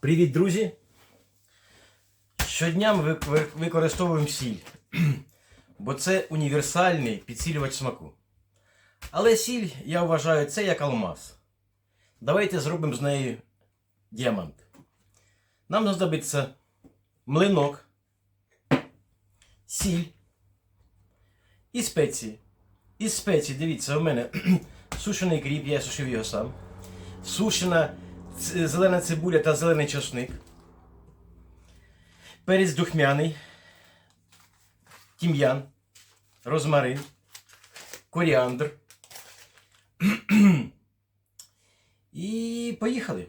Привіт, друзі! Щодня ми ви- ви- використовуємо сіль, бо це універсальний підсилювач смаку. Але сіль, я вважаю, це як алмаз. Давайте зробимо з нею діамант. Нам знадобиться млинок, сіль і спеції. Із спецій, дивіться, у мене сушений кріп, я сушив його сам. Сушена зелена цибуля та зелений часник. Перець духмяний, тім'ян, розмарин, коріандр. І поїхали.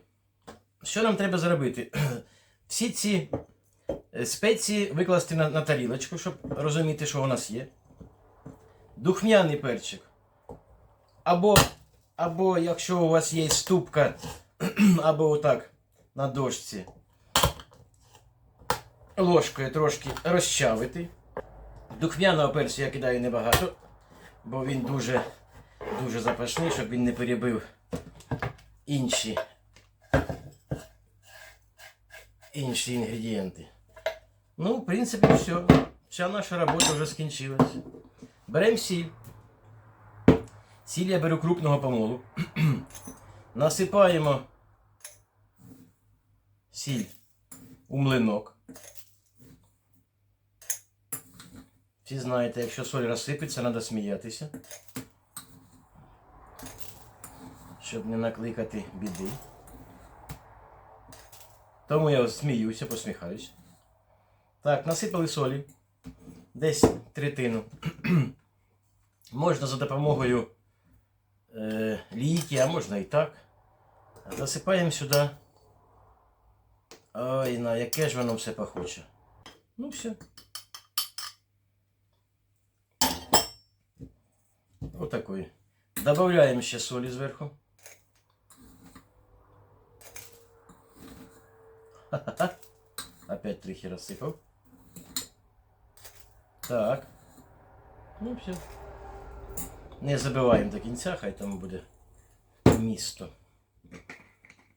Що нам треба зробити? Всі ці е, спеції викласти на, на тарілочку, щоб розуміти, що у нас є. Духмяний перчик. Або, або якщо у вас є ступка, або отак на дошці. Ложкою трошки розчавити. Духмяного перцю я кидаю небагато, бо він дуже, дуже запашний, щоб він не перебив інші, інші інгредієнти. Ну, в принципі, все. Вся наша робота вже скінчилась. Беремо сіль. Сіль я беру крупного помолу. Насипаємо сіль у млинок. Всі знаєте, якщо соль розсипеться, треба сміятися. Щоб не накликати біди. Тому я сміюся, посміхаюсь. Так, насипали солі. Десь третину. Можна за допомогою е, лійки, а можна і так. Засипаємо сюди. Ой, на яке ж воно все похоче. Ну все. Отакої. Добавляємо ще солі зверху. Ха-ха-ха. Опять трохи розсипав. Так. Ну все. Не забиваємо до кінця, хай там буде місто.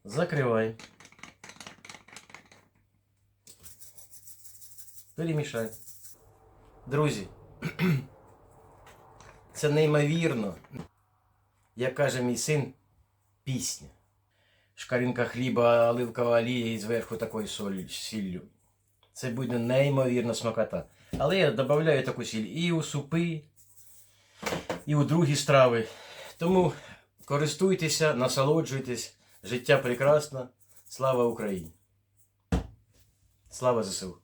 Закривай. Перемішай. Друзі, це неймовірно, як каже мій син, пісня. Шкаринка хліба, оливкова олія і зверху такою солі, сіллю. Це буде неймовірна смакота. Але я додаю таку сіль і у супи, і у другі страви. Тому користуйтеся, насолоджуйтесь. Життя прекрасно. Слава Україні! Слава ЗСУ!